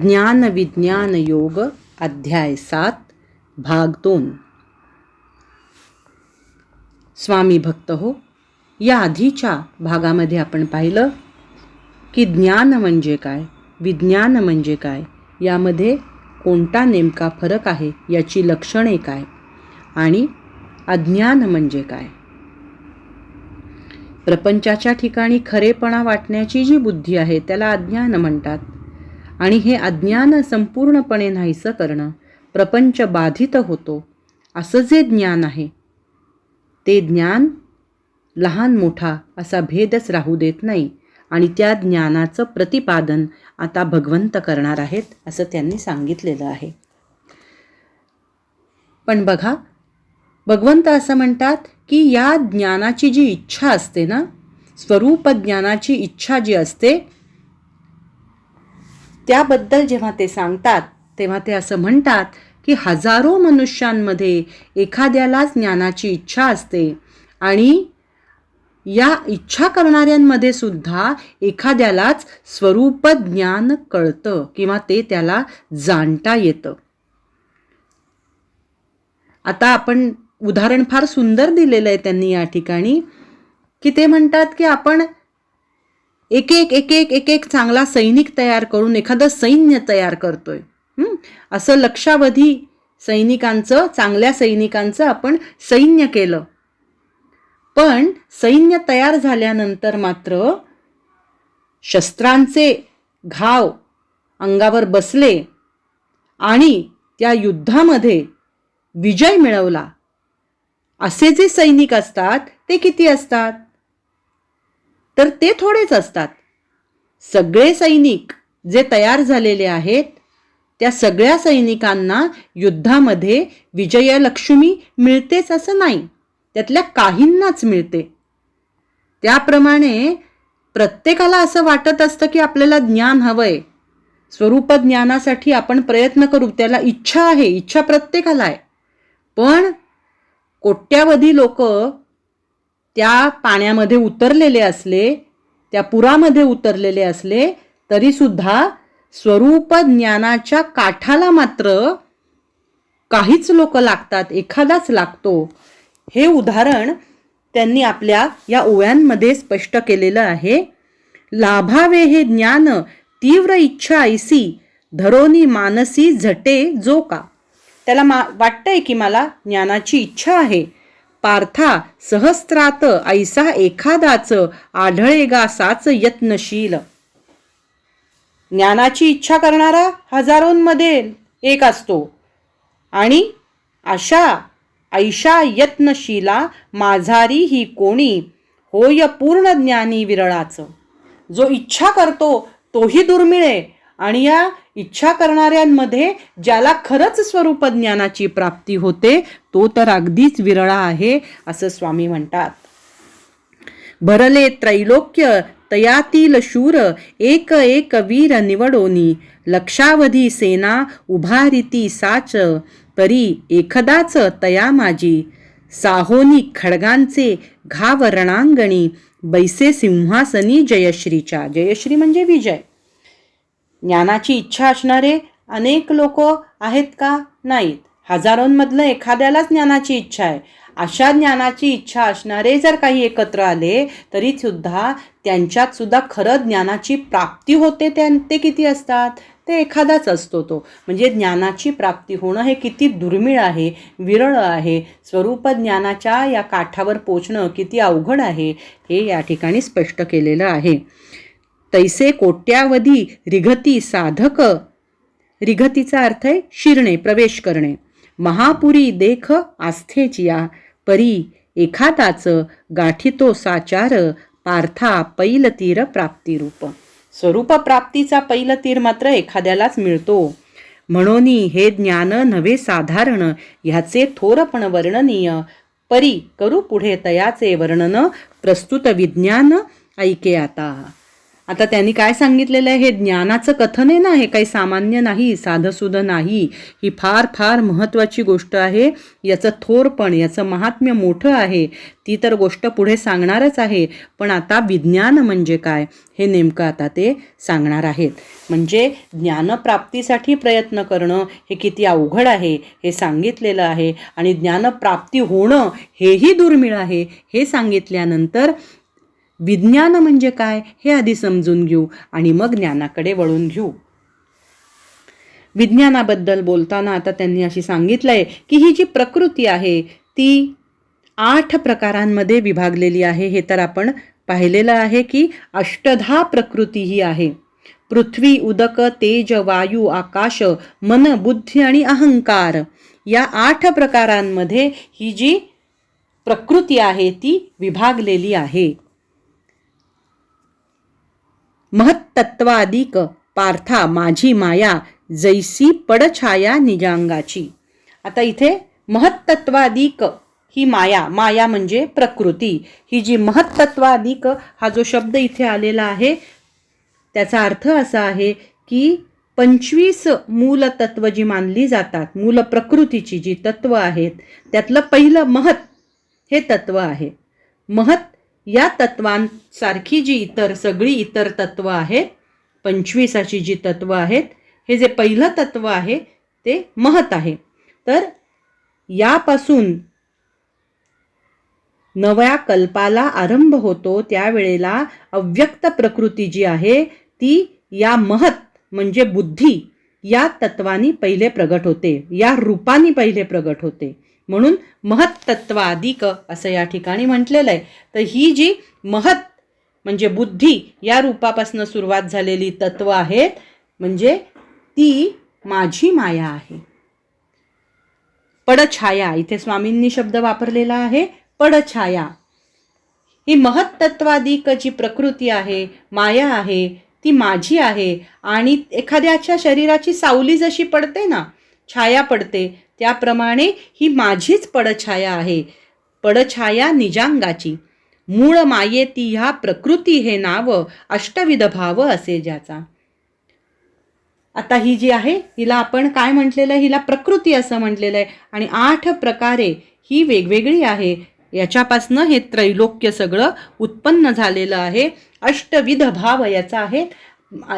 ज्ञान विज्ञान योग अध्याय सात भाग दोन. स्वामी भक्त हो या आधीच्या भागामध्ये आपण पाहिलं की ज्ञान म्हणजे काय विज्ञान म्हणजे काय यामध्ये कोणता नेमका फरक आहे याची लक्षणे काय आणि अज्ञान म्हणजे काय. प्रपंचाच्या ठिकाणी खरेपणा वाटण्याची जी बुद्धी आहे त्याला अज्ञान म्हणतात. आणि हे अज्ञान संपूर्णपणे नाहीसं करणं. प्रपंच बाधित होतो. असं जे ज्ञान आहे ते ज्ञान लहान मोठा असा भेदच राहू देत नाही. आणि त्या ज्ञानाचं प्रतिपादन आता भगवंत करणार आहेत असं त्यांनी सांगितलेलं आहे. पण बघा भगवंत असं म्हणतात की या ज्ञानाची जी इच्छा असते ना स्वरूप ज्ञानाची इच्छा जी असते त्याबद्दल जेव्हा ते सांगतात तेव्हा ते असं म्हणतात की हजारो मनुष्यांमध्ये एखाद्यालाच ज्ञानाची इच्छा असते आणि या इच्छा करणाऱ्यांमध्ये सुद्धा एखाद्यालाच स्वरूप ज्ञान कळतं किंवा ते त्याला जाणता येतं. आता आपण उदाहरण फार सुंदर दिलेलं आहे त्यांनी या ठिकाणी की ते म्हणतात की आपण एक एक एक एक एक एक चांगला सैनिक तयार करून एखादं सैन्य तयार करतोय. असं लक्षावधी सैनिकांचं चांगल्या सैनिकांचं आपण सैन्य केलं. पण सैन्य तयार झाल्यानंतर मात्र शस्त्रांचे घाव अंगावर बसले आणि त्या युद्धामध्ये विजय मिळवला. असे जे सैनिक असतात ते किती असतात? तर ते थोडेच असतात. सगळे सैनिक जे तयार झालेले आहेत त्या सगळ्या सैनिकांना युद्धामध्ये विजयलक्ष्मी मिळतेच असं नाही त्यातल्या काहींनाच मिळते. त्याप्रमाणे प्रत्येकाला असं वाटत असतं की आपल्याला ज्ञान हवंय. स्वरूप ज्ञानासाठी आपण प्रयत्न करू त्याला इच्छा आहे इच्छा प्रत्येकाला आहे. पण कोट्यावधी लोक त्या पाण्यामध्ये उतरलेले असले त्या पुरामध्ये उतरलेले असले तरीसुद्धा स्वरूप ज्ञानाच्या काठाला मात्र काहीच लोक लागतात एखादाच लागतो. हे उदाहरण त्यांनी आपल्या या ओव्यांमध्ये स्पष्ट केलेलं आहे. लाभावे हे ज्ञान तीव्र इच्छा ऐसी धरोनी मानसी झटे जो का. त्याला मा वाटतंय की मला ज्ञानाची इच्छा आहे. पार्था सहस्त्रात ऐसा एखादाच आढळेगा साच यत्नशील. ज्ञानाची इच्छा करणारा हजारोंमध्ये एक असतो. आणि अशा ऐशा यत्नशीला माझारी ही कोणी? होय पूर्ण ज्ञानी विरळाचं. जो इच्छा करतो तोही दुर्मिळ आहे. आणि या इच्छा करणाऱ्यांमध्ये ज्याला खरंच स्वरूप ज्ञानाची प्राप्ती होते तो तर अगदीच विरळा आहे असं स्वामी म्हणतात. भरले त्रैलोक्य तयातील शूर एक एक वीर निवडोनी लक्षावधी सेना उभारिती साच तरी एखदाच तया माझी साहोनी खडगांचे घाव रणांगणी बैसे सिंहासनी जयश्रीच्या जयश्री म्हणजे विजय. ज्ञानाची इच्छा असणारे अनेक लोक आहेत का? नाहीत. हजारोंमधलं एखाद्यालाच ज्ञानाची इच्छा आहे. अशा ज्ञानाची इच्छा असणारे जर काही एकत्र आले तरीसुद्धा त्यांच्यातसुद्धा त्यांच्यात सुद्धा खरं ज्ञानाची प्राप्ती होते त्या ते किती असतात? ते एखादाच असतो तो. म्हणजे ज्ञानाची प्राप्ती होणं हे किती दुर्मिळ आहे विरळ आहे. स्वरूप ज्ञानाच्या या काठावर पोचणं किती अवघड आहे हे या ठिकाणी स्पष्ट केलेलं आहे. तैसे कोट्यावधी रिघती साधक. रिघतीचा अर्थ आहे शिरणे प्रवेश करणे. महापुरी देख आस्थेचिया परी एखादाच गाठितो साचार पार्था पैलतीर प्राप्तिरूप स्वरूप प्राप्तीचा पैलतीर मात्र एखाद्यालाच मिळतो. म्हणून हे ज्ञान नव्हे साधारण ह्याचे थोरपण वर्णनीय. परी करू पुढे तयाचे वर्णन प्रस्तुत विज्ञान ऐके आता. आता त्यांनी काय सांगितलेलं आहे? हे ज्ञानाचं कथन आहे ना? हे काही सामान्य नाही साधंसुध नाही. ही फार फार महत्त्वाची गोष्ट आहे. याचं थोरपण याचं महात्म्य मोठं आहे. ती तर गोष्ट पुढे सांगणारच आहे. पण आता विज्ञान म्हणजे काय? हे नेमकं आता ते सांगणार आहेत. म्हणजे ज्ञानप्राप्तीसाठी प्रयत्न करणं हे किती अवघड आहे हे सांगितलेलं आहे. आणि ज्ञानप्राप्ती होणं हेही दुर्मिळ आहे. हे सांगितल्यानंतर विज्ञान म्हणजे काय हे आधी समजून घेऊ आणि मग ज्ञानाकडे वळून घेऊ. विज्ञानाबद्दल बोलताना आता त्यांनी अशी सांगितलंय की ही जी प्रकृती आहे ती आठ प्रकारांमध्ये विभागलेली आहे. हे तर आपण पाहिलेलं आहे की अष्टधा प्रकृती ही आहे. पृथ्वी उदक तेज वायू आकाश मन बुद्धी आणि अहंकार या आठ प्रकारांमध्ये ही जी प्रकृती आहे ती विभागलेली आहे. महत्तत्वादिक पार्था माझी माया जैसी पडछाया निजांगाची. आता इथे महत्तत्वादिक ही माया माया म्हणजे प्रकृती. ही जी महत्तत्वादिक हा जो शब्द इथे आलेला आहे त्याचा अर्थ असा आहे की पंचवीस मूलतत्व जी मानली जातात मूल प्रकृतीची जी तत्व आहेत त्यातलं पहिलं महत हे तत्व आहे. महत या तत्वांसारखी जी इतर सगळी इतर तत्व आहेत पंचवीसाची जी तत्व आहेत हे जे पहिलं तत्व आहे ते महत आहे. तर यापासून नव्या कल्पाला आरंभ होतो त्यावेळेला अव्यक्त प्रकृती जी आहे ती या महत म्हणजे बुद्धी या तत्वानी पहिले प्रगट होते या रूपानी पहिले प्रगट होते. म्हणून महत्तत्वाधिक असं या ठिकाणी म्हटलेलं आहे. तर ही जी महत म्हणजे बुद्धी या रूपापासून सुरुवात झालेली तत्व आहेत म्हणजे ती माझी माया आहे. पडछाया इथे स्वामींनी शब्द वापरलेला आहे पडछाया. ही महत्तत्वाधिक जी प्रकृती आहे माया आहे ती माझी आहे आणि एखाद्याच्या शरीराची सावली जशी पडते ना छाया पडते त्याप्रमाणे ही माझीच पडछाया आहे. पडछाया निजांगाची. मूळ मायेती ह्या प्रकृती हे नाव अष्टविध भाव असे ज्याचा. आता ही जी आहे हिला आपण काय म्हटलेलं आहे? हिला प्रकृती असं म्हटलेलं आहे. आणि आठ प्रकारे ही वेगवेगळी आहे. याच्यापासनं हे त्रैलोक्य सगळं उत्पन्न झालेलं आहे. अष्टविध भाव याचा आहे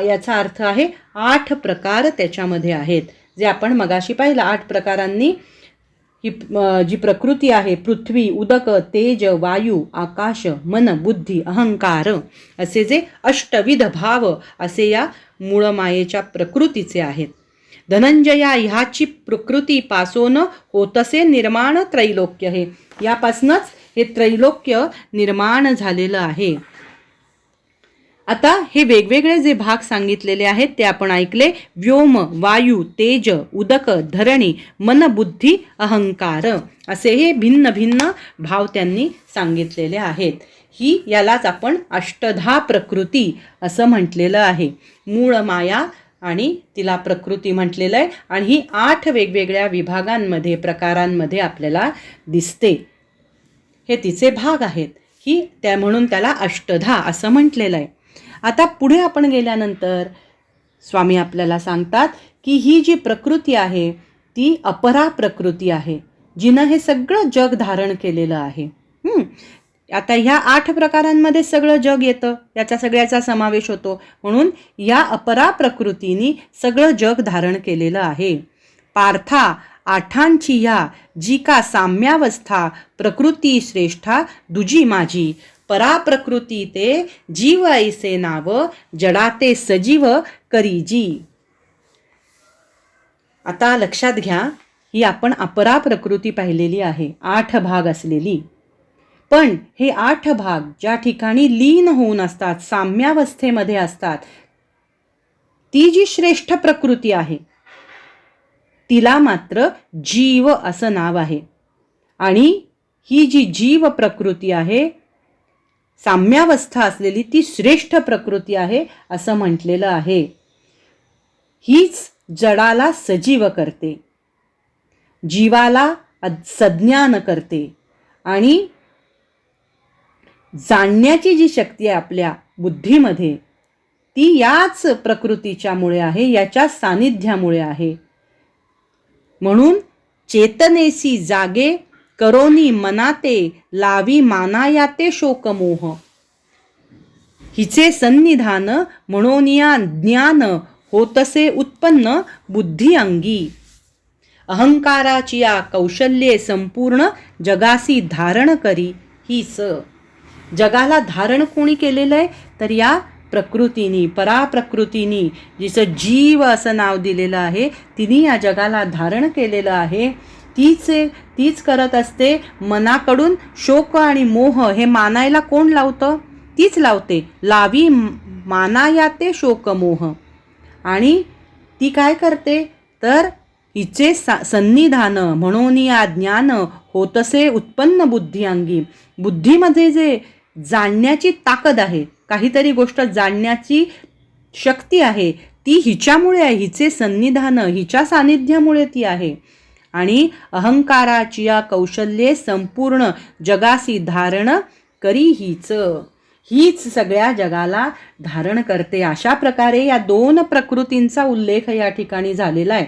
याचा अर्थ आहे आठ प्रकार त्याच्यामध्ये आहेत. जे आपण मगाशी पाहिलं आठ प्रकारांनी ही जी प्रकृती आहे पृथ्वी उदक तेज वायू आकाश मन बुद्धी अहंकार असे जे अष्टविध भाव असे या मूळमायेच्या प्रकृतीचे आहेत. धनंजया ह्याची प्रकृती पासून होतसे निर्माण त्रैलोक्य हे. यापासूनच हे त्रैलोक्य निर्माण झालेलं आहे. आता हे वेगवेगळे जे भाग सांगितलेले आहेत ते आपण ऐकले. व्योम वायू तेज उदक धरणी मन बुद्धी अहंकार. असे हे भिन्न भिन्न भाव त्यांनी सांगितलेले आहेत. ही यालाच आपण अष्टधा प्रकृती असं म्हटलेलं आहे. मूळ माया आणि तिला प्रकृती म्हटलेलं आहे. आणि ही आठ वेगवेगळ्या विभागांमध्ये प्रकारांमध्ये आपल्याला दिसते. हे तिचे भाग आहेत. ही त्या म्हणून त्याला अष्टधा असं म्हटलेलं आहे. आता पुढे आपण गेल्यानंतर स्वामी आपल्याला सांगतात की ही जी प्रकृती आहे ती अपरा प्रकृती आहे जिनं हे सगळं जग धारण केलेलं आहे. आता ह्या आठ प्रकारांमध्ये सगळं जग येतं याचा सगळ्याचा समावेश होतो. म्हणून या अपरा प्रकृतीने सगळं जग धारण केलेलं आहे. पार्था आठांची या जी का साम्यावस्था प्रकृती श्रेष्ठा दुजी माझी. पराप्रकृती ते जीव ऐसे नाव जडाते सजीव करी जी आता लक्षात घ्या ही आपण अपरा प्रकृती पाहिलेली आहे आठ भाग असलेली. पण हे आठ भाग ज्या ठिकाणी लीन होऊन असतात साम्यावस्थेमध्ये असतात ती जी श्रेष्ठ प्रकृती आहे तिला मात्र जीव असं नाव आहे. आणि ही जी जीव प्रकृती आहे साम्यावस्था असलेली ती श्रेष्ठ प्रकृती आहे असं म्हटलेलं आहे. हीच जडाला सजीव करते. जीवाला सज्ञान करते. आणि जाणण्याची जी शक्ती आहे आपल्या बुद्धीमध्ये ती याच प्रकृतीच्यामुळे आहे याच्या सानिध्यामुळे आहे. म्हणून चेतनेसी जागे करोनी मनाते लावी मानायाते शोकमोह. हिचे सन्निधान म्हणूनिया ज्ञान होतसे उत्पन्न बुद्धी अंगी. अहंकाराची या कौशल्ये संपूर्ण जगासी धारण करी ही स जगाला धारण कोणी केलेलं आहे तर या प्रकृतीनी पराप्रकृतीनी जिचं जीव असं नाव दिलेलं आहे तिने या जगाला धारण केलेलं आहे. तीच तीच करत असते मनाकडून शोक आणि मोह हे मानायला कोण लावतं? तीच लावते. लावी मानायाते शोकमोह आणि ती काय करते? तर हिचे सा सन्निधान म्हणून या ज्ञान होतसे उत्पन्न बुद्धी अंगी. बुद्धीमध्ये जे जाणण्याची ताकद आहे काहीतरी गोष्ट जाणण्याची शक्ती आहे ती हिच्यामुळे आहे. हिचे सन्निधान हिच्या सानिध्यामुळे ती आहे. आणि अहंकाराची या कौशल्ये संपूर्ण जगासी धारण करी हीच. हीच सगळ्या जगाला धारण करते. अशा प्रकारे या दोन प्रकृतींचा उल्लेख या ठिकाणी झालेला आहे.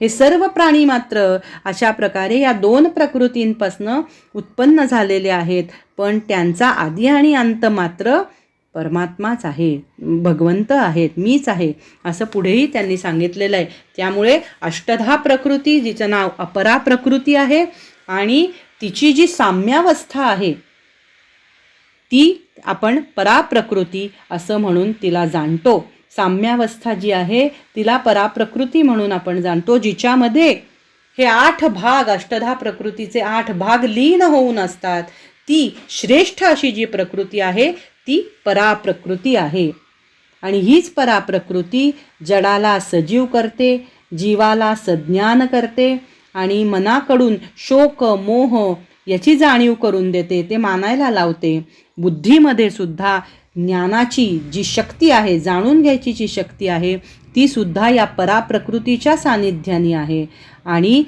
हे सर्व प्राणी मात्र अशा प्रकारे या दोन प्रकृतींपासनं उत्पन्न झालेले आहेत. पण त्यांचा आधी आणि अंत मात्र परमात्माच आहे भगवंत आहेत मीच आहे असं पुढेही त्यांनी सांगितलेलं आहे. त्यामुळे अष्टधा प्रकृती जिचं नाव अपरा प्रकृती आहे आणि तिची जी साम्यावस्था आहे ती आपण पराप्रकृती असं म्हणून तिला जाणतो. साम्यावस्था जी आहे तिला पराप्रकृती म्हणून आपण जाणतो जिच्यामध्ये हे आठ भाग अष्टधा प्रकृतीचे आठ भाग लीन होऊन असतात. ती श्रेष्ठ अशी जी प्रकृती आहे ती पराप्रकृती आहे. आणि हीच पराप्रकृती जडाला सजीव करते जीवाला सज्ञान करते आणि मनाकडून शोक मोह याची जाणीव करून देते ते मानायला लावते. बुद्धीमध्ये सुद्धा ज्ञानाची जी शक्ती आहे जाणून घ्यायची जी शक्ती आहे ती सुद्धा या पराप्रकृतीच्या सानिध्याने आहे. आणि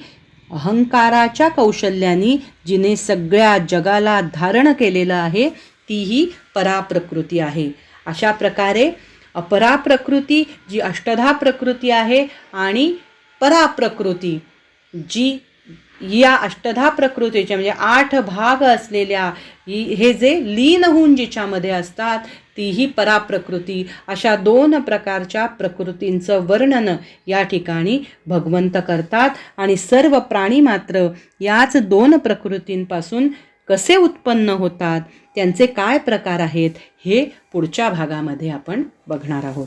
अहंकाराच्या कौशल्याने जिने सगळ्या जगाला धारण केलेलं आहे तीही पराप्रकृती आहे. अशा प्रकारे अपराप्रकृती जी अष्टधा प्रकृती आहे आणि पराप्रकृती जी या अष्टधा प्रकृतीच्या म्हणजे आठ भाग असलेल्या हे जे लीन होऊन जिच्यामध्ये असतात तीही पराप्रकृती अशा दोन प्रकारच्या प्रकृतींचं वर्णन या ठिकाणी भगवंत करतात. आणि सर्व प्राणी मात्र याच दोन प्रकृतींपासून कसे उत्पन्न होतात? त्यांचे काय प्रकार आहेत हे पुढच्या भागामध्ये आपण बघणार आहोत.